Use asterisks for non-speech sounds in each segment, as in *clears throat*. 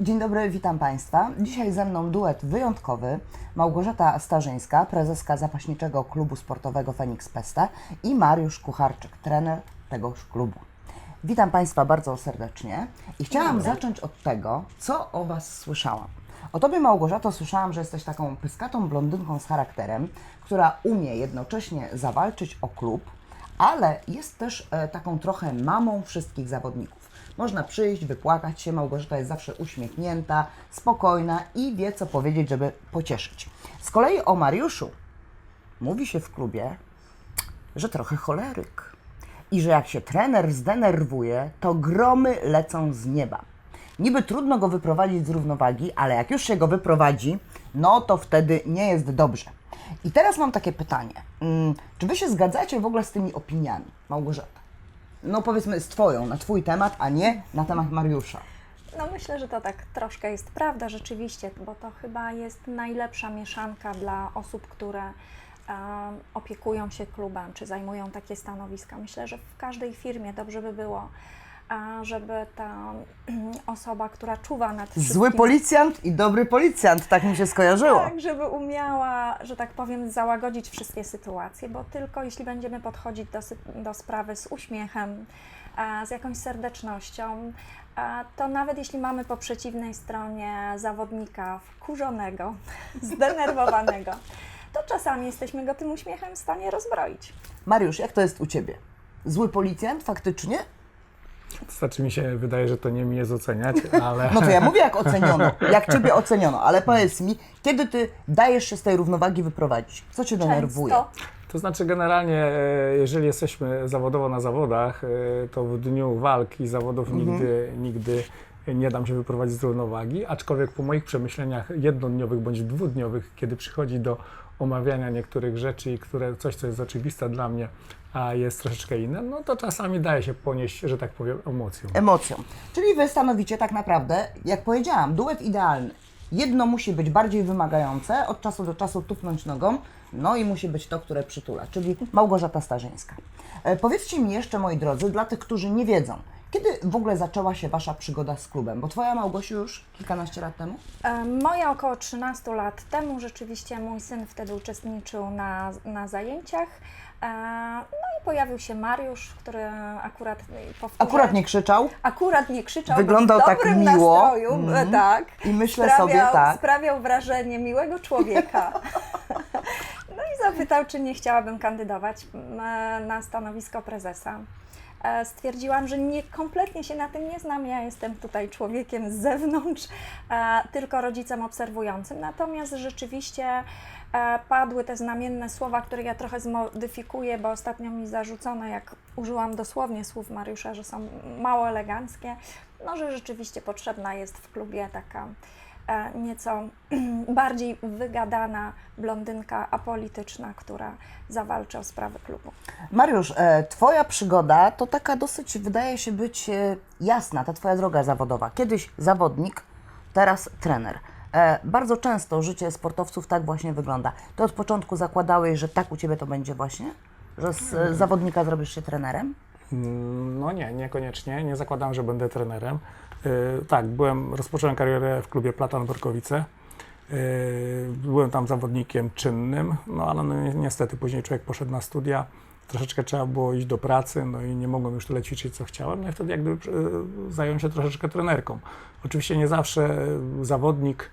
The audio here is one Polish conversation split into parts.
Dzień dobry, witam Państwa. Dzisiaj ze mną duet wyjątkowy. Małgorzata Starzyńska, prezeska zapaśniczego klubu sportowego Feniks Pesta i Mariusz Kucharczyk, trener tegoż klubu. Witam Państwa bardzo serdecznie i chciałam zacząć od tego, co o Was słyszałam. O Tobie, Małgorzato, słyszałam, że jesteś taką pyskatą blondynką z charakterem, która umie jednocześnie zawalczyć o klub, ale jest też e, taką trochę mamą wszystkich zawodników. Można przyjść, wypłakać się, Małgorzata jest zawsze uśmiechnięta, spokojna i wie, co powiedzieć, żeby pocieszyć. Z kolei o Mariuszu mówi się w klubie, że trochę choleryk. I że jak się trener zdenerwuje, to gromy lecą z nieba. Niby trudno go wyprowadzić z równowagi, ale jak już się go wyprowadzi, no to wtedy nie jest dobrze. I teraz mam takie pytanie. Mm, Czy Wy się zgadzacie w ogóle z tymi opiniami, Małgorzata? No powiedzmy z Twoją, na Twój temat, a nie na temat Mariusza. No myślę, że to tak troszkę jest prawda rzeczywiście, bo to chyba jest najlepsza mieszanka dla osób, które opiekują się klubem, czy zajmują takie stanowiska. Myślę, że w każdej firmie dobrze by było, żeby ta *clears throat* osoba, która czuwa nad Zły wszystkim, policjant i dobry policjant, tak mi się skojarzyło. tak, żeby umiała, że tak powiem, załagodzić wszystkie sytuacje, bo tylko jeśli będziemy podchodzić do, do sprawy z uśmiechem, a, z jakąś serdecznością, a, to nawet jeśli mamy po przeciwnej stronie zawodnika wkurzonego, *laughs* zdenerwowanego, to czasami jesteśmy go tym uśmiechem w stanie rozbroić. Mariusz, jak to jest u Ciebie? Zły policjant faktycznie? Znaczy mi się wydaje, że to nie mi jest oceniać, ale No to ja mówię jak oceniono, jak Ciebie oceniono, ale powiedz mi, kiedy Ty dajesz się z tej równowagi wyprowadzić? Co Cię denerwuje? To znaczy generalnie, e, jeżeli jesteśmy zawodowo na zawodach, e, to w dniu walki zawodów nigdy, nigdy nie dam się wyprowadzić z równowagi, aczkolwiek po moich przemyśleniach jednodniowych bądź dwudniowych, kiedy przychodzi do omawiania niektórych rzeczy i które coś, co jest oczywiste dla mnie, a jest troszeczkę inne, no to czasami daje się ponieść, że tak powiem, emocją. Emocją. Czyli Wy stanowicie tak naprawdę, jak powiedziałam, duet idealny. Jedno musi być bardziej wymagające, od czasu do czasu tupnąć nogą, no i musi być to, które przytula, czyli Małgorzata Starzyńska. E, powiedzcie mi jeszcze, moi drodzy, dla tych, którzy nie wiedzą, kiedy w ogóle zaczęła się Wasza przygoda z klubem? Bo Twoja, Małgosiu, już kilkanaście lat temu? E, Moja około 13 lat temu rzeczywiście mój syn wtedy uczestniczył na, na zajęciach. E, No i pojawił się Mariusz, który akurat powtórzę, Akurat nie krzyczał akurat nie krzyczał, Wyglądał był w tak dobrym miło. nastroju, Mhm. e, tak. i myślę sobie tak. sprawiał wrażenie miłego człowieka. *laughs* No i zapytał, czy nie chciałabym kandydować m, na stanowisko prezesa. E, Stwierdziłam, że nie, kompletnie się na tym nie znam. Ja jestem tutaj człowiekiem z zewnątrz, e, tylko rodzicem obserwującym. Natomiast rzeczywiście e, padły te znamienne słowa, które ja trochę zmodyfikuję, bo ostatnio mi zarzucono, jak użyłam dosłownie słów Mariusza, że są mało eleganckie. No, że rzeczywiście potrzebna jest w klubie taka nieco *clears throat* bardziej wygadana blondynka apolityczna, która zawalczy o sprawy klubu. Mariusz, e, Twoja przygoda to taka dosyć, wydaje się być e, jasna, ta Twoja droga zawodowa. Kiedyś zawodnik, teraz trener. E, Bardzo często życie sportowców tak właśnie wygląda. Ty od początku zakładałeś, że tak u Ciebie to będzie właśnie? Że z e, zawodnika zrobisz się trenerem? Mm, No nie, niekoniecznie. Nie zakładam, że będę trenerem. Yy, tak, byłem, rozpocząłem karierę w klubie Platan Borkowice. Yy, byłem tam zawodnikiem czynnym, no ale no, ni- niestety później człowiek poszedł na studia. Troszeczkę trzeba było iść do pracy, no i nie mogłem już tyle ćwiczyć, co chciałem. No i wtedy jakby yy, zająłem się troszeczkę trenerką. Oczywiście nie zawsze zawodnik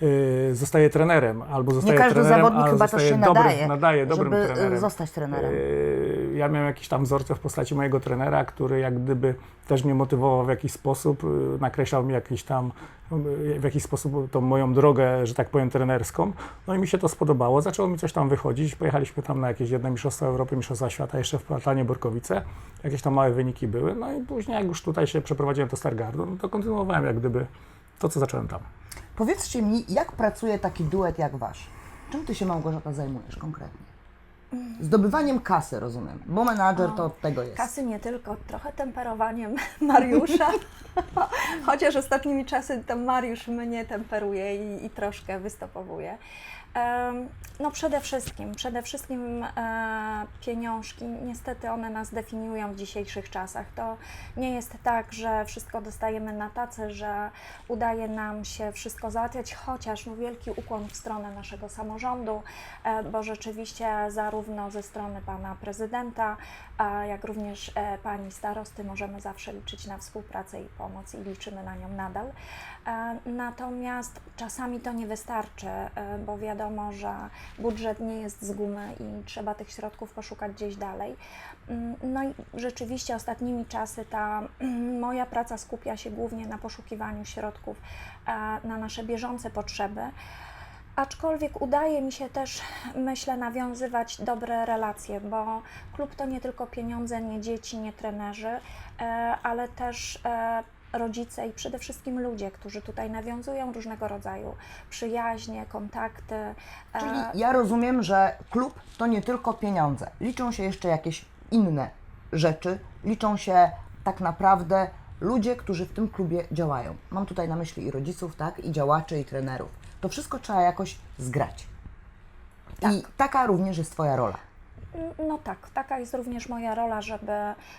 yy, zostaje trenerem, albo zostaje Nie każdy trenerem, zawodnik chyba też się dobrym, nadaje, nadaje dobrym żeby e, trenerem. zostać trenerem. Yy, Ja miałem jakieś tam wzorce w postaci mojego trenera, który jak gdyby też mnie motywował w jakiś sposób, yy, nakreślał mi jakiś tam, w jakiś sposób tą moją drogę, że tak powiem, trenerską. No i mi się to spodobało, zaczęło mi coś tam wychodzić. Pojechaliśmy tam na jakieś jedne Mistrzostwa Europy, Mistrzostwa Świata, jeszcze w Platanie Borkowice. Jakieś tam małe wyniki były. No i później jak już tutaj się przeprowadziłem do Stargardu, no to kontynuowałem jak gdyby to, co zacząłem tam. Powiedzcie mi, jak pracuje taki duet jak Wasz? Czym Ty się, Małgorzata, zajmujesz konkretnie? Zdobywaniem kasy, rozumiem, bo menadżer to od tego jest. Kasy nie tylko, trochę temperowaniem *laughs* Mariusza, chociaż ostatnimi czasy to Mariusz mnie temperuje i, i troszkę wystopowuje. No przede wszystkim, przede wszystkim e, pieniążki, niestety one nas definiują w dzisiejszych czasach. To nie jest tak, że wszystko dostajemy na tacy, że udaje nam się wszystko załatwiać, chociaż no, wielki ukłon w stronę naszego samorządu, e, bo rzeczywiście zarówno ze strony pana prezydenta, jak również e, pani starosty możemy zawsze liczyć na współpracę i pomoc i liczymy na nią nadal. E, Natomiast czasami to nie wystarczy, e, bo wiadomo, że budżet nie jest z gumy i trzeba tych środków poszukać gdzieś dalej. Mm, No i rzeczywiście ostatnimi czasy ta *clears throat* moja praca skupia się głównie na poszukiwaniu środków e, na nasze bieżące potrzeby. Aczkolwiek udaje mi się też, myślę, nawiązywać dobre relacje, bo klub to nie tylko pieniądze, nie dzieci, nie trenerzy, ale też rodzice i przede wszystkim ludzie, którzy tutaj nawiązują różnego rodzaju przyjaźnie, kontakty. e, Czyli ja rozumiem, że klub to nie tylko pieniądze. Liczą się jeszcze jakieś inne rzeczy. Liczą się tak naprawdę ludzie, którzy w tym klubie działają. Mam tutaj na myśli i rodziców, tak, i działaczy, i trenerów. To wszystko trzeba jakoś zgrać. I taka również jest Twoja rola. No tak, taka jest również moja rola, żeby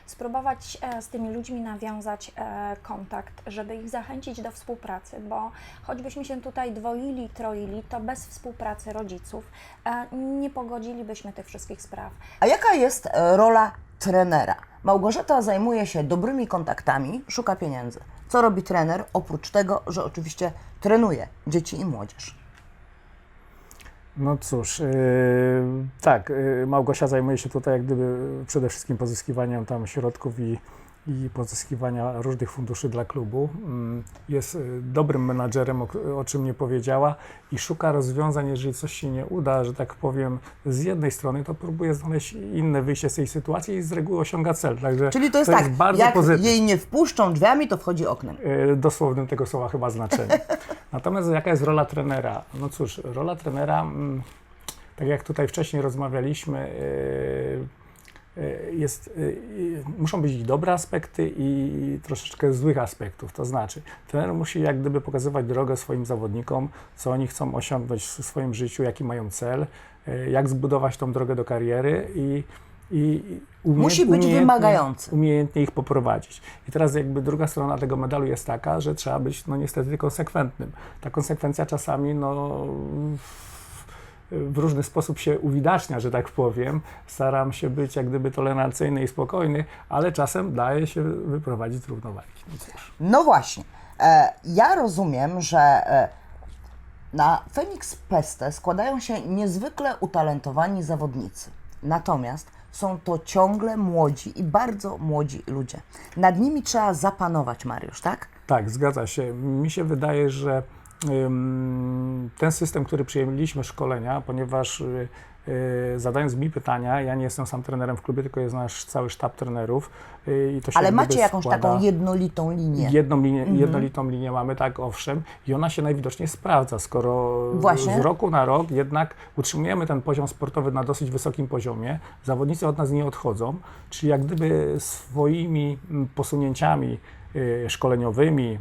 spróbować e, z tymi ludźmi nawiązać e, kontakt, żeby ich zachęcić do współpracy, bo choćbyśmy się tutaj dwoili, troili, to bez współpracy rodziców e, nie pogodzilibyśmy tych wszystkich spraw. A jaka jest rola trenera? Małgorzata zajmuje się dobrymi kontaktami, szuka pieniędzy. Co robi trener, oprócz tego, że oczywiście trenuje dzieci i młodzież? No cóż, yy, tak, yy, Małgosia zajmuje się tutaj jak gdyby przede wszystkim pozyskiwaniem tam środków i, i pozyskiwania różnych funduszy dla klubu. Mm, Jest yy, dobrym menadżerem, o, czym nie powiedziała i szuka rozwiązań, jeżeli coś się nie uda, że tak powiem, z jednej strony, to próbuje znaleźć inne wyjście z tej sytuacji i z reguły osiąga cel. Także Czyli to jest tak, bardzo jak pozytywne. jej nie wpuszczą drzwiami, to wchodzi oknem. E, dosłownym tego słowa chyba znaczeniu. *laughs* Natomiast jaka jest rola trenera? No cóż, rola trenera, mm, tak jak tutaj wcześniej rozmawialiśmy, e, jest, e, muszą być dobre aspekty i troszeczkę złych aspektów. To znaczy, trener musi jak gdyby pokazywać drogę swoim zawodnikom, co oni chcą osiągnąć w swoim życiu, jaki mają cel, e, jak zbudować tą drogę do kariery i i i umie- Musi być umiejętnie- wymagający. Umiejętnie ich poprowadzić. I teraz jakby druga strona tego medalu jest taka, że trzeba być no niestety konsekwentnym. Ta konsekwencja czasami no w, różny sposób się uwidacznia, że tak powiem. Staram się być jak gdyby tolerancyjny i spokojny, ale czasem daje się wyprowadzić z równowagi. No cóż. No właśnie. E, ja rozumiem, że e, na Phoenix Peste składają się niezwykle utalentowani zawodnicy. Natomiast są to ciągle młodzi i bardzo młodzi ludzie. Nad nimi trzeba zapanować, Mariusz, tak? Tak, zgadza się. Mi się wydaje, że ten system, który przyjęliśmy szkolenia, ponieważ y, y, zadając mi pytania, ja nie jestem sam trenerem w klubie, tylko jest nasz cały sztab trenerów y, i to się Ale macie jakąś składa- taką jednolitą linię. Jedną linię, jednolitą linię mamy, tak, owszem, i ona się najwidoczniej sprawdza, skoro Właśnie. z roku na rok jednak utrzymujemy ten poziom sportowy na dosyć wysokim poziomie, zawodnicy od nas nie odchodzą, czyli jak gdyby swoimi mm, posunięciami szkoleniowymi,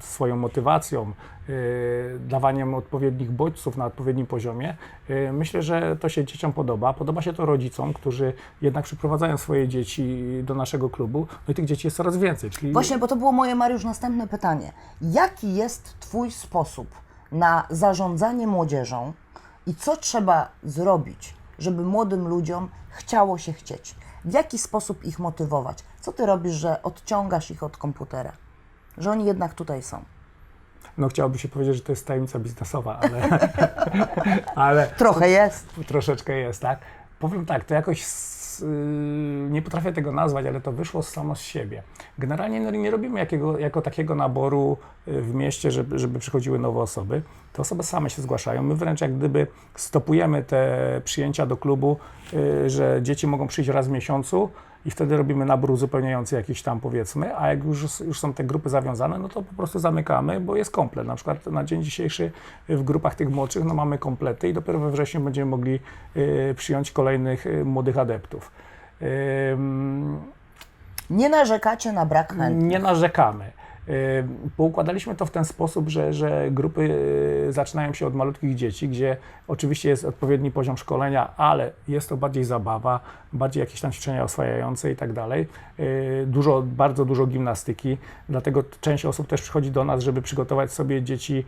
swoją motywacją, y, dawaniem odpowiednich bodźców na odpowiednim poziomie, y, myślę, że to się dzieciom podoba. Podoba się to rodzicom, którzy jednak przyprowadzają swoje dzieci do naszego klubu, no i tych dzieci jest coraz więcej. Czyli Właśnie, bo to było moje, Mariusz, następne pytanie. Jaki jest Twój sposób na zarządzanie młodzieżą i co trzeba zrobić, żeby młodym ludziom chciało się chcieć? W jaki sposób ich motywować? Co Ty robisz, że odciągasz ich od komputera? Że oni jednak tutaj są. No chciałoby się powiedzieć, że to jest tajemnica biznesowa, ale, *laughs* ale Trochę jest. troszeczkę jest, tak? Powiem tak, to jakoś s- y, nie potrafię tego nazwać, ale to wyszło samo z siebie. Generalnie no, nie robimy jakiego, jako takiego naboru y, w mieście, żeby, żeby przychodziły nowe osoby. Te osoby same się zgłaszają. My wręcz jak gdyby stopujemy te przyjęcia do klubu, y, że dzieci mogą przyjść raz w miesiącu i wtedy robimy nabór uzupełniający jakiś tam powiedzmy, a jak już, już są te grupy zawiązane, no to po prostu zamykamy, bo jest komplet. Na przykład na dzień dzisiejszy w grupach tych młodszych no mamy komplety i dopiero we wrześniu będziemy mogli y, przyjąć kolejnych y, młodych adeptów. Ym, Nie narzekacie na brak chętnych. nie narzekamy. Y, Poukładaliśmy to w ten sposób, że, że grupy y, zaczynają się od malutkich dzieci, gdzie oczywiście jest odpowiedni poziom szkolenia, ale jest to bardziej zabawa, bardziej jakieś tam ćwiczenia oswajające i tak dalej. Y, Dużo, bardzo dużo gimnastyki, dlatego część osób też przychodzi do nas, żeby przygotować sobie dzieci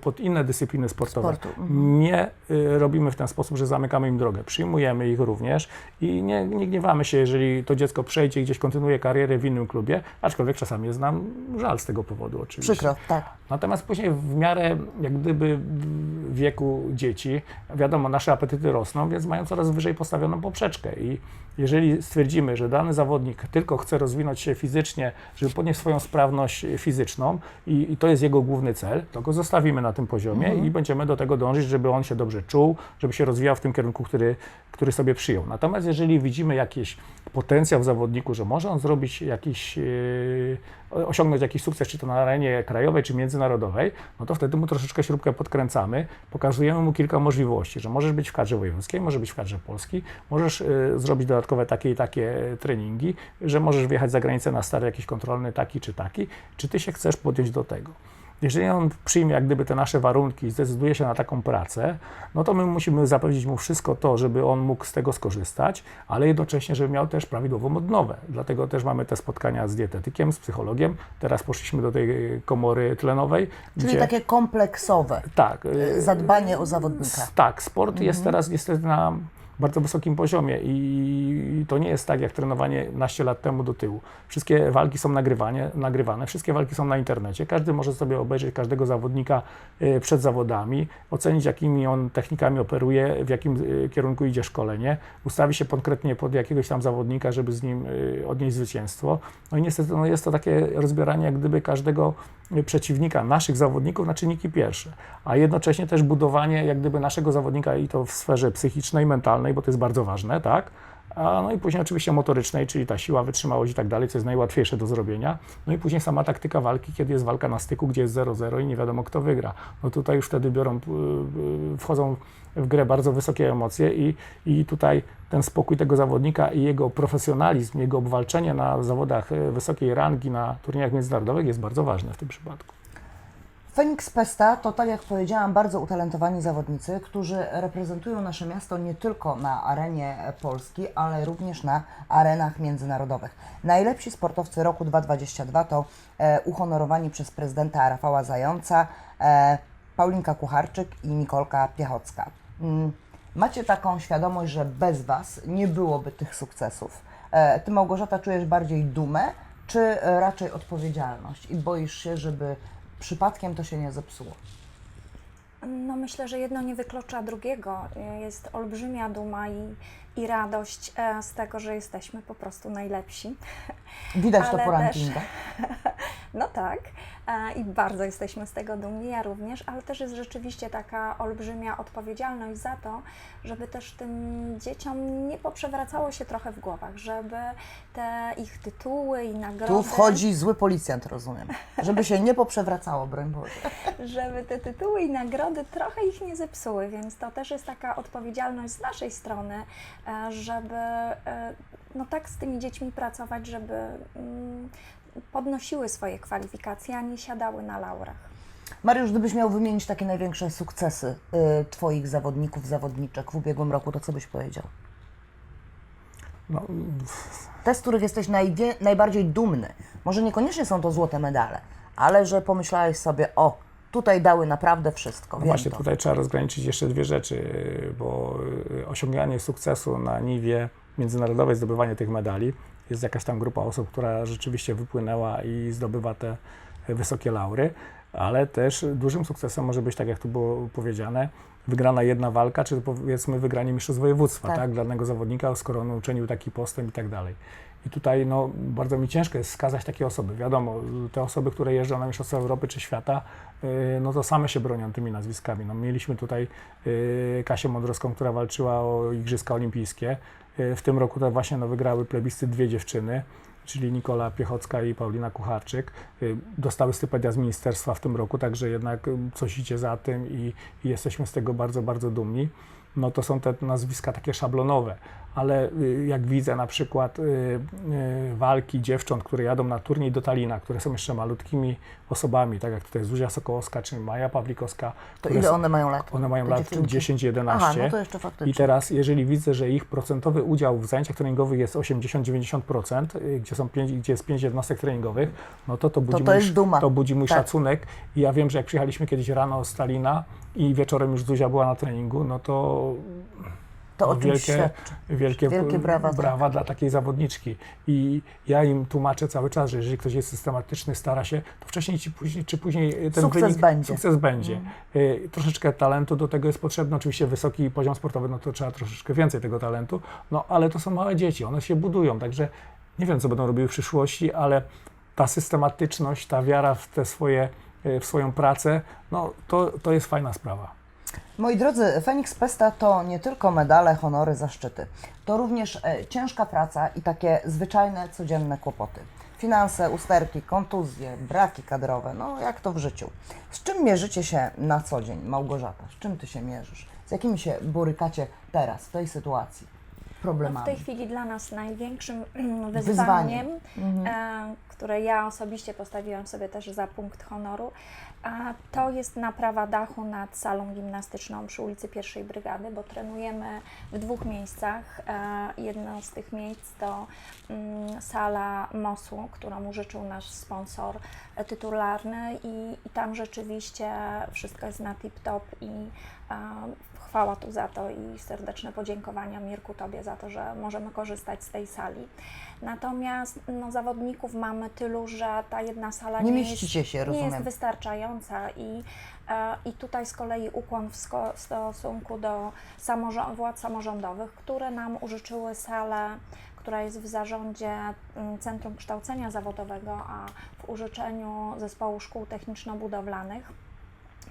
pod inne dyscypliny sportowe. Mhm. Nie robimy w ten sposób, że zamykamy im drogę. Przyjmujemy ich również i nie, nie gniewamy się, jeżeli to dziecko przejdzie i gdzieś kontynuuje karierę w innym klubie, aczkolwiek czasami jest nam żal z tego powodu oczywiście. Przykro, tak. Natomiast później w miarę jak gdyby wieku dzieci, wiadomo, nasze apetyty rosną, więc mają coraz wyżej postawioną poprzeczkę i jeżeli stwierdzimy, że dany zawodnik tylko chce rozwinąć się fizycznie, żeby podnieść swoją sprawność fizyczną i, i to jest jego główny cel, to go zostawimy na tym poziomie i będziemy do tego dążyć, żeby on się dobrze czuł, żeby się rozwijał w tym kierunku, który, który sobie przyjął. Natomiast jeżeli widzimy jakiś potencjał w zawodniku, że może on zrobić jakiś, yy, osiągnąć jakiś sukces, czy to na arenie krajowej, czy międzynarodowej, no to wtedy mu troszeczkę śrubkę podkręcamy, pokazujemy mu kilka możliwości, że możesz być w kadrze wojewódzkiej, możesz być w kadrze polskiej, możesz y, zrobić dodatkowe takie i takie treningi, że możesz wjechać za granicę na stary jakiś kontrolny taki czy taki, czy ty się chcesz podjąć do tego. Jeżeli on przyjmie jak gdyby te nasze warunki i zdecyduje się na taką pracę, no to my musimy zapewnić mu wszystko to, żeby on mógł z tego skorzystać, ale jednocześnie, żeby miał też prawidłową odnowę. Dlatego też mamy te spotkania z dietetykiem, z psychologiem. Teraz poszliśmy do tej komory tlenowej, Czyli gdzie takie kompleksowe tak, y, zadbanie o zawodnika. tak, sport jest teraz niestety na bardzo wysokim poziomie i to nie jest tak jak trenowanie naście lat temu do tyłu. Wszystkie walki są nagrywanie, nagrywane, wszystkie walki są na internecie. Każdy może sobie obejrzeć każdego zawodnika y, przed zawodami, ocenić jakimi on technikami operuje, w jakim y, kierunku idzie szkolenie, ustawi się konkretnie pod jakiegoś tam zawodnika, żeby z nim y, odnieść zwycięstwo. No i niestety no jest to takie rozbieranie jak gdyby każdego przeciwnika, naszych zawodników na czynniki pierwsze, a jednocześnie też budowanie jak gdyby naszego zawodnika i to w sferze psychicznej, mentalnej, bo to jest bardzo ważne, tak? A no i później oczywiście motorycznej, czyli ta siła, wytrzymałość i tak dalej, co jest najłatwiejsze do zrobienia. No i później sama taktyka walki, kiedy jest walka na styku, gdzie jest 0-0 i nie wiadomo kto wygra. No tutaj już wtedy biorą, y, y, wchodzą w grę bardzo wysokie emocje i, i tutaj ten spokój tego zawodnika i jego profesjonalizm, jego obwalczenie na zawodach y, wysokiej rangi, na turniejach międzynarodowych jest bardzo ważne w tym przypadku. Phoenix Pesta to, tak jak powiedziałam, bardzo utalentowani zawodnicy, którzy reprezentują nasze miasto nie tylko na arenie Polski, ale również na arenach międzynarodowych. Najlepsi sportowcy roku 2022 to e, uhonorowani przez prezydenta Rafała Zająca e, Paulinka Kucharczyk i Nikolka Piechocka. Mm, Macie taką świadomość, że bez Was nie byłoby tych sukcesów. E, Ty, Małgorzata, czujesz bardziej dumę, czy e, raczej odpowiedzialność i boisz się, żeby przypadkiem to się nie zepsuło? No myślę, że jedno nie wyklucza drugiego. Jest olbrzymia duma i, i radość e, z tego, że jesteśmy po prostu najlepsi. Widać to Ale po też- rankingach. *laughs* No tak, e, i bardzo jesteśmy z tego dumni, ja również, ale też jest rzeczywiście taka olbrzymia odpowiedzialność za to, żeby też tym dzieciom nie poprzewracało się trochę w głowach, żeby te ich tytuły i nagrody, Tu wchodzi zły policjant, rozumiem. Żeby się nie poprzewracało, broń Boże. *laughs* żeby te tytuły i nagrody trochę ich nie zepsuły, więc to też jest taka odpowiedzialność z naszej strony, e, żeby e, no tak z tymi dziećmi pracować, żeby mm, podnosiły swoje kwalifikacje, a nie siadały na laurach. Mariusz, gdybyś miał wymienić takie największe sukcesy y, Twoich zawodników, zawodniczek w ubiegłym roku, to co byś powiedział? No, Te, z których jesteś najwie, najbardziej dumny. Może niekoniecznie są to złote medale, ale że pomyślałeś sobie, o, tutaj dały naprawdę wszystko. No właśnie, to. tutaj trzeba rozgraniczyć jeszcze dwie rzeczy, bo y, osiąganie sukcesu na niwie międzynarodowej, zdobywanie tych medali, jest jakaś tam grupa osób, która rzeczywiście wypłynęła i zdobywa te wysokie laury, ale też dużym sukcesem może być, tak jak tu było powiedziane, wygrana jedna walka, czy powiedzmy wygranie mistrzostw województwa, Tak. tak, dla danego zawodnika, skoro on uczynił taki postęp i tak dalej. I tutaj no, bardzo mi ciężko jest wskazać takie osoby. Wiadomo, te osoby, które jeżdżą na Mistrzostwa Europy czy świata, yy, no to same się bronią tymi nazwiskami. No, mieliśmy tutaj yy, Kasię Modrowską, która walczyła o Igrzyska Olimpijskie. Yy, w tym roku to właśnie no, wygrały plebiscyt dwie dziewczyny, czyli Nikola Piechocka i Paulina Kucharczyk. Yy, dostały stypendia z ministerstwa w tym roku, także jednak yy, coś idzie za tym i, i jesteśmy z tego bardzo, bardzo dumni. no to są te nazwiska takie szablonowe. Ale y, jak widzę na przykład y, y, walki dziewcząt, które jadą na turniej do Talina, które są jeszcze malutkimi osobami, tak jak tutaj Zuzia Sokołowska czy Maja Pawlikowska, To ile są- one mają lat? one mają lat dziewczynki? 10-11. Aha, no to. I teraz, jeżeli widzę, że ich procentowy udział w zajęciach treningowych jest 80-90%, y, gdzie, są pięć, gdzie jest 5 jednostek treningowych, no to to budzi, to mój, jest duma. to budzi mój Tak. szacunek. I ja wiem, że jak przyjechaliśmy kiedyś rano z Stalina i wieczorem już Zuzia była na treningu, no to To o wielkie, świadczy. wielkie, Wielkie brawa, tak. brawa dla takiej zawodniczki. I ja im tłumaczę cały czas, że jeżeli ktoś jest systematyczny, stara się, to wcześniej czy później, czy później ten Sukces wynik, będzie. Sukces będzie. Y, troszeczkę talentu do tego jest potrzebny, oczywiście wysoki poziom sportowy, no to trzeba troszeczkę więcej tego talentu, no ale to są małe dzieci, one się budują, także nie wiem, co będą robiły w przyszłości, ale ta systematyczność, ta wiara w te swoje, y, w swoją pracę, no to, to jest fajna sprawa. Moi drodzy, Feniks Pesta to nie tylko medale, honory, zaszczyty. To również e, ciężka praca i takie zwyczajne, codzienne kłopoty. Finanse, usterki, kontuzje, braki kadrowe, no jak to w życiu. Z czym mierzycie się na co dzień, Małgorzata? Z czym Ty się mierzysz? Z jakimi się borykacie teraz, w tej sytuacji? No, w Problemami. tej chwili dla nas największym *clears throat* Wyzwaniem. wyzwaniem, Mhm. e, które ja osobiście postawiłam sobie też za punkt honoru, a to jest naprawa dachu nad salą gimnastyczną przy ulicy Pierwszej Brygady, bo trenujemy w dwóch miejscach. E, jedno z tych miejsc to mm, sala MOS-u, którą użyczył nasz sponsor tytularny i, i tam rzeczywiście wszystko jest na tip-top i e, chwała tu za to i serdeczne podziękowania Mirku Tobie za to, że możemy korzystać z tej sali. Natomiast no, zawodników mamy tylu, że ta jedna sala Nie nie, mieścicie jest, się, nie jest wystarczająca i, e, i tutaj z kolei ukłon w, sko- w stosunku do samorząd, władz samorządowych, które nam użyczyły salę, która jest w zarządzie mm, Centrum Kształcenia Zawodowego, a w użyczeniu Zespołu Szkół Techniczno-Budowlanych.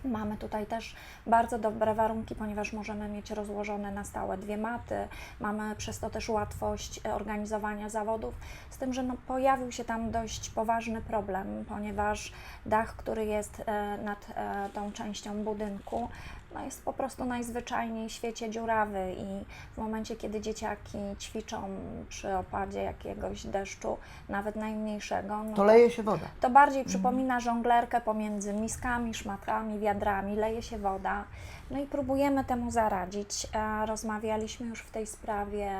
Mamy tutaj też bardzo dobre warunki, ponieważ możemy mieć rozłożone na stałe dwie maty. Mamy przez to też łatwość e, organizowania zawodów. Z tym, że no, pojawił się tam dość poważny problem, ponieważ dach, który jest e, nad e, tą częścią budynku, no, jest po prostu najzwyczajniej w świecie dziurawy i w momencie, kiedy dzieciaki ćwiczą przy opadzie jakiegoś deszczu, nawet najmniejszego, no To leje się woda. to bardziej przypomina żonglerkę pomiędzy miskami, szmatkami, wiadrami, leje się woda. No i próbujemy temu zaradzić. E, Rozmawialiśmy już w tej sprawie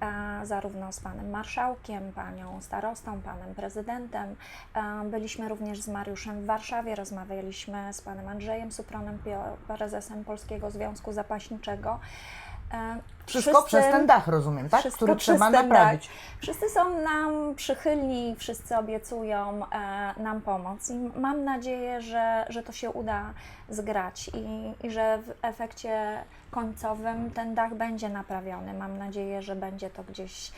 e, zarówno z panem marszałkiem, panią starostą, panem prezydentem. E, Byliśmy również z Mariuszem w Warszawie, rozmawialiśmy z panem Andrzejem Supronem, pio- prezesem Polskiego Związku Zapaśniczego. E, Wszystko wszyscy- przez ten dach, rozumiem, tak? Który trzeba naprawić. Wszyscy są nam przychylni, wszyscy obiecują e, nam pomoc i mam nadzieję, że, że to się uda zgrać i, i że w efekcie końcowym ten dach będzie naprawiony. Mam nadzieję, że będzie to gdzieś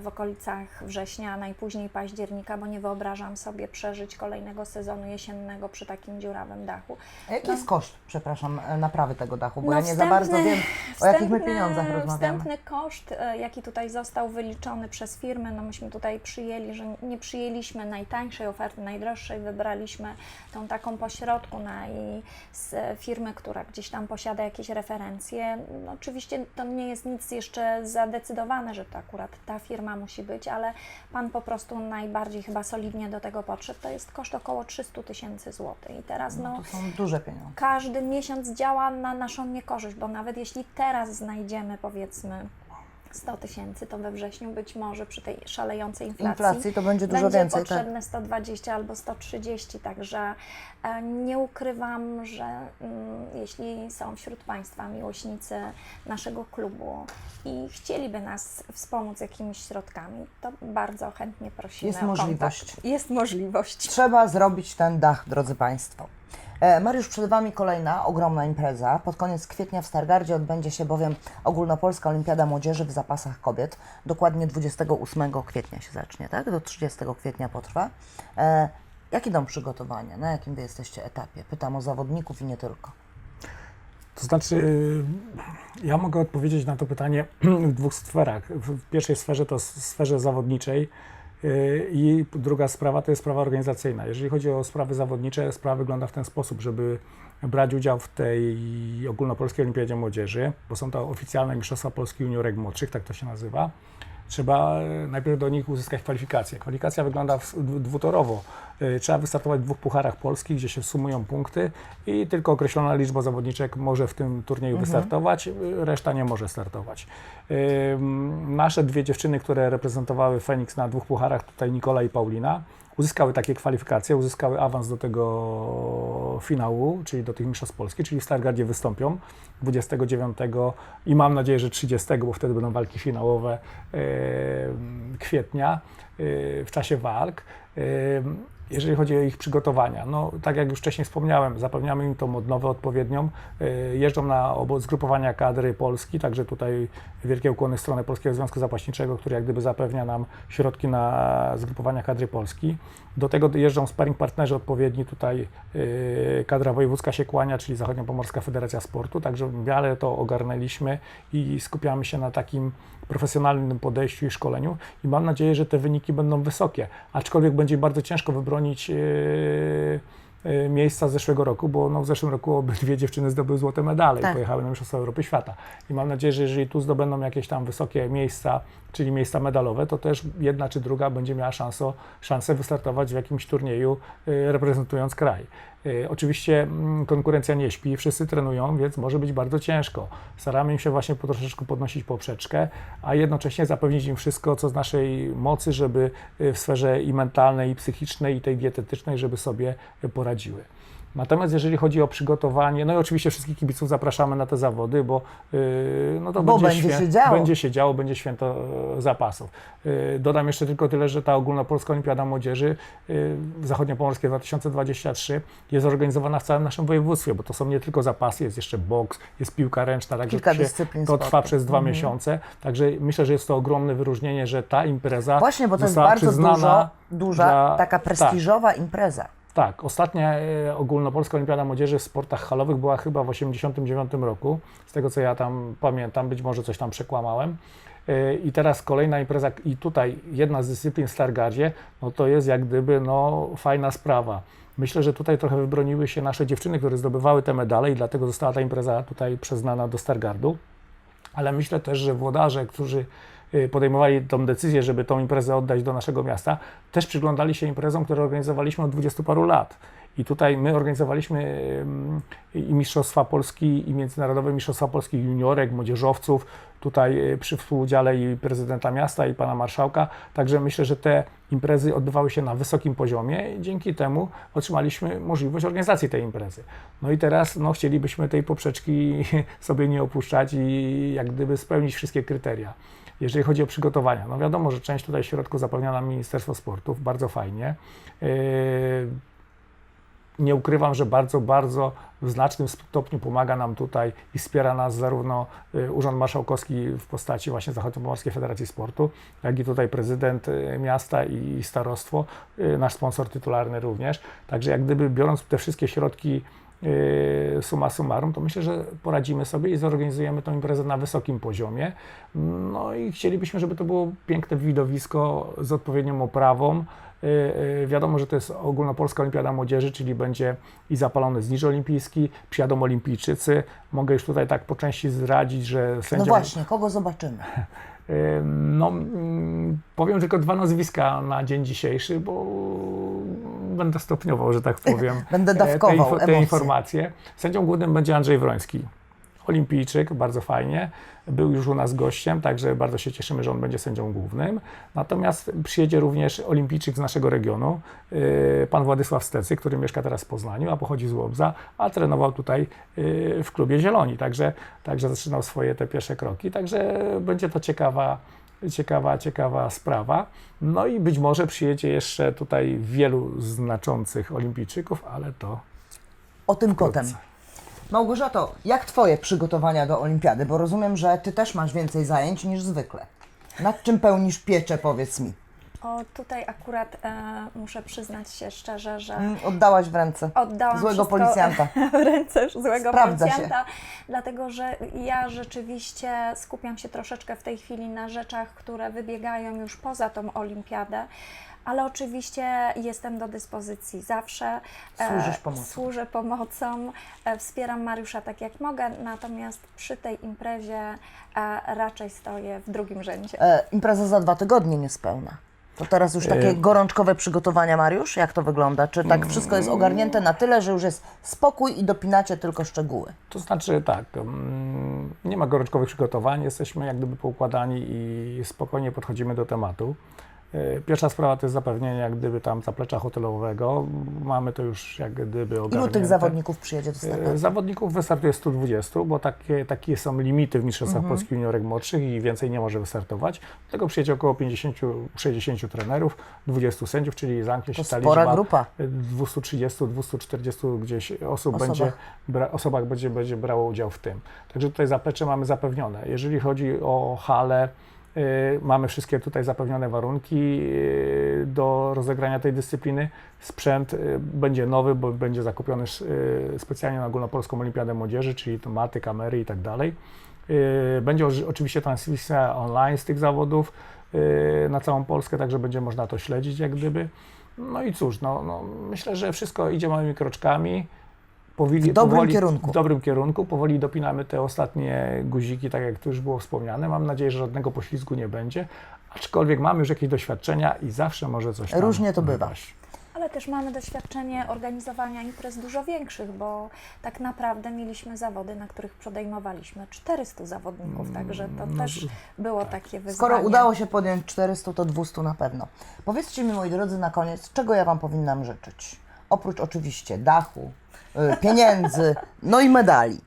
w okolicach września, najpóźniej października, bo nie wyobrażam sobie przeżyć kolejnego sezonu jesiennego przy takim dziurawym dachu. A jaki No. jest koszt, przepraszam, e, naprawy tego dachu? Bo No ja nie za bardzo wiem, o jakich my pieniądzach rozmawiamy. Wstępny koszt, e, jaki tutaj został wyliczony przez firmy, no myśmy tutaj przyjęli, że nie przyjęliśmy najtańszej oferty, najdroższej, wybraliśmy tą taką pośrodku na i z e, firmy, która gdzieś tam posiada jakieś referencje. No, oczywiście to nie jest nic jeszcze zadecydowane, że to akurat ta firma musi być, ale Pan po prostu najbardziej chyba solidnie do tego podszedł. To jest koszt około 300 tysięcy złotych. I teraz no, No, to są duże pieniądze. każdy miesiąc działa na naszą niekorzyść, bo nawet jeśli teraz znajdziemy powiedzmy 100 tysięcy, to we wrześniu być może przy tej szalejącej inflacji, Inflacji to będzie dużo będzie więcej, tak. potrzebne 120 albo 130, także e, nie ukrywam, że mm, jeśli są wśród Państwa miłośnicy naszego klubu i chcieliby nas wspomóc jakimiś środkami, to bardzo chętnie prosimy Jest o możliwość. kontakt. Jest możliwość. Trzeba zrobić ten dach, drodzy Państwo. E, Mariusz, przed Wami kolejna ogromna impreza. Pod koniec kwietnia w Stargardzie odbędzie się bowiem Ogólnopolska Olimpiada Młodzieży w zapasach kobiet. Dokładnie 28 kwietnia się zacznie, tak? Do 30 kwietnia potrwa. E, jak idą przygotowania? Na jakim Wy jesteście etapie? Pytam o zawodników i nie tylko. To znaczy, ja mogę odpowiedzieć na to pytanie *clears throat* w dwóch sferach. W pierwszej sferze to sferze zawodniczej. I druga sprawa to jest sprawa organizacyjna. Jeżeli chodzi o sprawy zawodnicze, sprawa wygląda w ten sposób, żeby brać udział w tej ogólnopolskiej olimpiadzie młodzieży, bo są to oficjalne Mistrzostwa Polski Juniorek Młodszych, tak to się nazywa. Trzeba e, najpierw do nich uzyskać kwalifikację. Kwalifikacja wygląda dwutorowo. E, Trzeba wystartować w dwóch pucharach polskich, gdzie się sumują punkty i tylko określona liczba zawodniczek może w tym turnieju wystartować, e, reszta nie może startować. Nasze dwie dziewczyny, które reprezentowały Feniks na dwóch pucharach, tutaj Nikola i Paulina, uzyskały takie kwalifikacje, uzyskały awans do tego finału, czyli do tych Mistrzostw Polski, czyli w Stargardzie wystąpią 29 i mam nadzieję, że 30, bo wtedy będą walki finałowe kwietnia e, w czasie walk. Jeżeli chodzi o ich przygotowania, no tak jak już wcześniej wspomniałem, zapewniamy im tą odnowę odpowiednią. E, Jeżdżą na obo- zgrupowania kadry Polski, także tutaj wielkie ukłony w stronę Polskiego Związku Zapaśniczego, który jak gdyby zapewnia nam środki na zgrupowania kadry Polski. Do tego jeżdżą sparring partnerzy odpowiedni, tutaj e, kadra wojewódzka się kłania, czyli Zachodniopomorska Federacja Sportu, także w miarę to ogarnęliśmy i skupiamy się na takim profesjonalnym podejściu i szkoleniu i mam nadzieję, że te wyniki będą wysokie, aczkolwiek będzie bardzo ciężko wybronić e, e, miejsca z zeszłego roku, bo no, w zeszłym roku obydwie *laughs* dziewczyny zdobyły złote medale Tak. i pojechały na Mistrzostwa Europy Świata. I mam nadzieję, że jeżeli tu zdobędą jakieś tam wysokie miejsca, czyli miejsca medalowe, to też jedna czy druga będzie miała szansę, szansę wystartować w jakimś turnieju e, reprezentując kraj. E, Oczywiście mm, konkurencja nie śpi, wszyscy trenują, więc może być bardzo ciężko. Staramy się właśnie po troszeczkę podnosić poprzeczkę, a jednocześnie zapewnić im wszystko, co z naszej mocy, żeby e, w sferze i mentalnej, i psychicznej, i tej dietetycznej, żeby sobie poradziły. Natomiast jeżeli chodzi o przygotowanie, no i oczywiście wszystkich kibiców zapraszamy na te zawody, bo, yy, no to Bo będzie, będzie się działo. będzie się działo, będzie święto e, zapasów. Yy, dodam jeszcze tylko tyle, że ta ogólnopolska olimpiada młodzieży yy, zachodniopomorskie 2023 jest organizowana w całym naszym województwie, bo to są nie tylko zapasy, jest jeszcze boks, jest piłka ręczna, także Kilka dyscyplin to trwa przez dwa Mhm. miesiące, także myślę, że jest to ogromne wyróżnienie, że ta impreza Właśnie, bo to jest bardzo dużo, duża, dla- taka tak. prestiżowa impreza. Tak, ostatnia e, ogólnopolska olimpiada młodzieży w sportach halowych była chyba w 1989 roku, z tego co ja tam pamiętam, być może coś tam przekłamałem. E, I teraz kolejna impreza i tutaj jedna z dyscyplin w Stargardzie, no to jest jak gdyby no fajna sprawa. Myślę, że tutaj trochę wybroniły się nasze dziewczyny, które zdobywały te medale i dlatego została ta impreza tutaj przyznana do Stargardu ale myślę też, że włodarze, którzy podejmowali tą decyzję, żeby tą imprezę oddać do naszego miasta, też przyglądali się imprezom, które organizowaliśmy od 20 paru lat. I tutaj my organizowaliśmy ym, i Mistrzostwa Polski, i Międzynarodowe Mistrzostwa Polski juniorek, młodzieżowców, tutaj y, przy współudziale i prezydenta miasta, i pana marszałka. Także myślę, że te imprezy odbywały się na wysokim poziomie i dzięki temu otrzymaliśmy możliwość organizacji tej imprezy. No i teraz no, chcielibyśmy tej poprzeczki *laughs* sobie nie opuszczać i jak gdyby spełnić wszystkie kryteria. Jeżeli chodzi o przygotowania, no wiadomo, że część tutaj środków zapewnia nam Ministerstwo Sportów, bardzo fajnie. Yy, nie ukrywam, że bardzo, bardzo w znacznym stopniu pomaga nam tutaj i wspiera nas zarówno y, Urząd Marszałkowski w postaci właśnie Zachodniopomorskiej Federacji Sportu, jak i tutaj prezydent y, miasta i starostwo, nasz sponsor tytularny również. Także jak gdyby biorąc te wszystkie środki y, summa summarum, to myślę, że poradzimy sobie i zorganizujemy tę imprezę na wysokim poziomie. No i chcielibyśmy, żeby to było piękne widowisko z odpowiednią oprawą. Y, y, Wiadomo, że to jest ogólnopolska olimpiada młodzieży, czyli będzie i zapalony zniż olimpijski, przyjadą olimpijczycy. Mogę już tutaj tak po części zdradzić, że No sędzią... właśnie, kogo zobaczymy? *laughs* No, mm, powiem tylko dwa nazwiska na dzień dzisiejszy, bo będę stopniował, że tak powiem. *laughs* Będę e, te, dawkował te emocje. informacje. Sędzią głównym będzie Andrzej Wroński. Olimpijczyk, bardzo fajnie. Był już u nas gościem, także bardzo się cieszymy, że on będzie sędzią głównym. Natomiast przyjedzie również olimpijczyk z naszego regionu, yy, pan Władysław Stecy, który mieszka teraz w Poznaniu, a pochodzi z Łobza, a trenował tutaj yy, w klubie Zieloni, także, także zaczynał swoje te pierwsze kroki. Także będzie to ciekawa, ciekawa, ciekawa sprawa. No i być może przyjedzie jeszcze tutaj wielu znaczących olimpijczyków, ale to O tym wkrótce. potem. Małgorzato, jak Twoje przygotowania do olimpiady? Bo rozumiem, że Ty też masz więcej zajęć niż zwykle. Nad czym pełnisz pieczę, powiedz mi? O, tutaj akurat e, muszę przyznać się szczerze, że Mm, Oddałaś w ręce oddałam złego policjanta. *laughs* w ręce złego Sprawdza się. policjanta, dlatego że ja rzeczywiście skupiam się troszeczkę w tej chwili na rzeczach, które wybiegają już poza tą olimpiadę. Ale oczywiście jestem do dyspozycji zawsze. E, Służysz pomocą. Służę pomocą, e, wspieram Mariusza tak jak mogę, natomiast przy tej imprezie e, raczej stoję w drugim rzędzie. E, impreza za dwa tygodnie niespełna. To teraz już takie E, gorączkowe przygotowania, Mariusz? Jak to wygląda? Czy tak wszystko jest ogarnięte na tyle, że już jest spokój i dopinacie tylko szczegóły? To znaczy tak, mm, nie ma gorączkowych przygotowań, jesteśmy jak gdyby poukładani i spokojnie podchodzimy do tematu. E, Pierwsza sprawa to jest zapewnienie jak gdyby tam zaplecza hotelowego. Mamy to już jak gdyby Ilu ogarnięte. tych zawodników przyjedzie do E, startu? Zawodników wystartuje 120, bo takie, takie są limity w Mistrzostwach Mhm. Polski Juniorek Młodszych i więcej nie może wystartować. Do tego przyjedzie około 50-60 trenerów, 20 sędziów, czyli zamknie się To ta spora liczba grupa. 230-240 gdzieś osób Osobach. będzie, bra, osobach będzie, będzie brało udział w tym. Także tutaj zaplecze mamy zapewnione. Jeżeli chodzi o halę, y, mamy wszystkie tutaj zapewnione warunki y, do rozegrania tej dyscypliny. Sprzęt y, będzie nowy, bo będzie zakupiony y, specjalnie na Ogólnopolską Olimpiadę Młodzieży, czyli to maty, kamery i tak dalej. Y, Będzie oczywiście transmisja online z tych zawodów y, na całą Polskę, także będzie można to śledzić jak gdyby. No i cóż, no, no, myślę, że wszystko idzie małymi kroczkami. Powoli, W dobrym powoli, kierunku. W dobrym kierunku. Powoli dopinamy te ostatnie guziki, tak jak tu już było wspomniane. Mam nadzieję, że żadnego poślizgu nie będzie. Aczkolwiek mamy już jakieś doświadczenia i zawsze może coś tam Różnie to bywa. wypaść. Ale też mamy doświadczenie organizowania imprez dużo większych, bo tak naprawdę mieliśmy zawody, na których podejmowaliśmy 400 zawodników, także to no, też było takie wyzwanie. Skoro udało się podjąć 400, to 200 na pewno. Powiedzcie mi, moi drodzy, na koniec, czego ja Wam powinnam życzyć? Oprócz oczywiście dachu, y, pieniędzy, no i medali.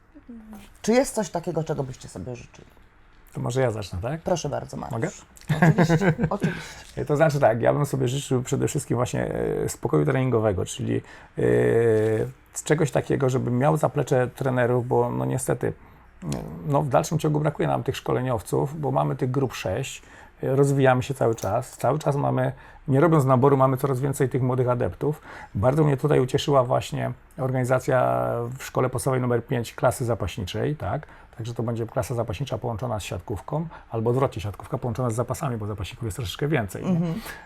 Czy jest coś takiego, czego byście sobie życzyli? To może ja zacznę, tak? Proszę bardzo, Mariusz. Mogę? Oczywiście, oczywiście. E, *laughs* To znaczy tak, ja bym sobie życzył przede wszystkim właśnie e, spokoju treningowego, czyli e, z czegoś takiego, żebym miał zaplecze trenerów, bo no niestety no w dalszym ciągu brakuje nam tych szkoleniowców, bo mamy tych grup 6, e, rozwijamy się cały czas, cały czas mamy, nie robiąc naboru, mamy coraz więcej tych młodych adeptów. Bardzo mnie tutaj ucieszyła właśnie organizacja w szkole podstawowej numer 5 klasy zapaśniczej, tak? Także to będzie klasa zapaśnicza połączona z siatkówką, albo odwrotnie, siatkówka połączona z zapasami, bo zapaśników jest troszeczkę więcej. nie?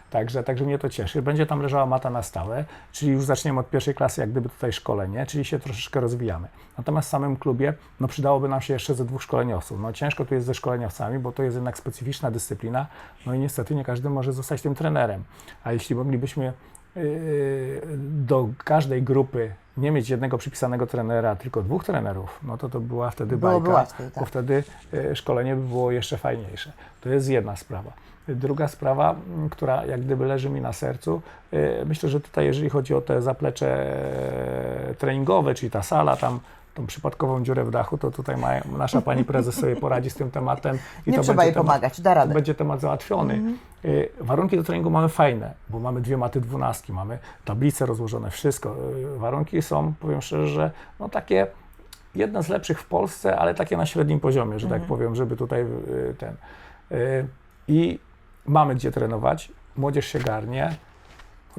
Także, także mnie to cieszy. Będzie tam leżała mata na stałe, czyli już zaczniemy od pierwszej klasy, jak gdyby tutaj szkolenie, czyli się troszeczkę rozwijamy. Natomiast w samym klubie, no przydałoby nam się jeszcze ze dwóch szkoleniowców. No ciężko tu jest ze szkoleniowcami, bo to jest jednak specyficzna dyscyplina, no i niestety nie każdy może zostać tym trenerem. A jeśli moglibyśmy yy, do każdej grupy nie mieć jednego przypisanego trenera, tylko dwóch trenerów, no to to była wtedy Byłoby bajka, łatwiej, tak. bo wtedy e, szkolenie by było jeszcze fajniejsze. To jest jedna sprawa. Druga sprawa, która jak gdyby leży mi na sercu, e, myślę, że tutaj jeżeli chodzi o te zaplecze e, treningowe, czyli ta sala tam, tą przypadkową dziurę w dachu, to tutaj ma, nasza pani prezes sobie poradzi z tym tematem. I Nie to trzeba jej temat- pomagać, da radę. będzie temat załatwiony. Y, Warunki do treningu mamy fajne, bo mamy dwie maty dwunastki, mamy tablice rozłożone, wszystko. Y, Warunki są, powiem szczerze, że no takie jedne z lepszych w Polsce, ale takie na średnim poziomie, że tak powiem, żeby tutaj y, ten. I mamy gdzie trenować, młodzież się garnie,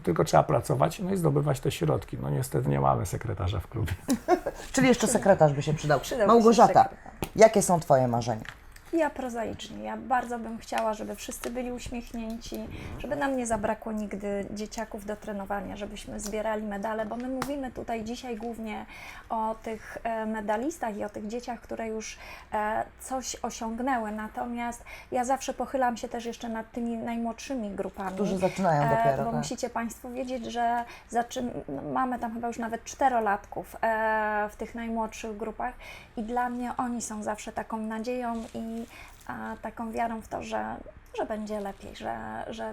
tylko trzeba pracować, no i zdobywać te środki. No niestety nie mamy sekretarza w klubie. *laughs* Czyli jeszcze sekretarz by się przydał. Małgorzata, jakie są Twoje marzenia? Ja prozaicznie. Ja bardzo bym chciała, żeby wszyscy byli uśmiechnięci, żeby nam nie zabrakło nigdy dzieciaków do trenowania, żebyśmy zbierali medale, bo my mówimy tutaj dzisiaj głównie o tych e, medalistach i o tych dzieciach, które już e, coś osiągnęły. Natomiast ja zawsze pochylam się też jeszcze nad tymi najmłodszymi grupami. Którzy zaczynają E, dopiero. Bo tak? musicie Państwo wiedzieć, że zaczyn- mamy tam chyba już nawet czterolatków w tych najmłodszych grupach i dla mnie oni są zawsze taką nadzieją i a, taką wiarą w to, że, że będzie lepiej, że, że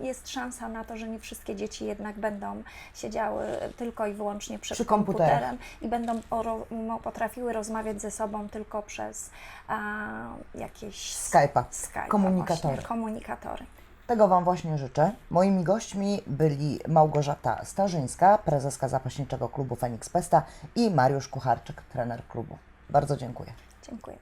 jest szansa na to, że nie wszystkie dzieci jednak będą siedziały tylko i wyłącznie przed Przy komputerem i będą mo- potrafiły rozmawiać ze sobą tylko przez a, jakieś Skype'a, Skype'a komunikatory. Właśnie, komunikatory. Tego Wam właśnie życzę. Moimi gośćmi byli Małgorzata Starzyńska, prezeska zapaśniczego klubu Fenix Pesta i Mariusz Kucharczyk, trener klubu. Bardzo dziękuję. Dziękuję.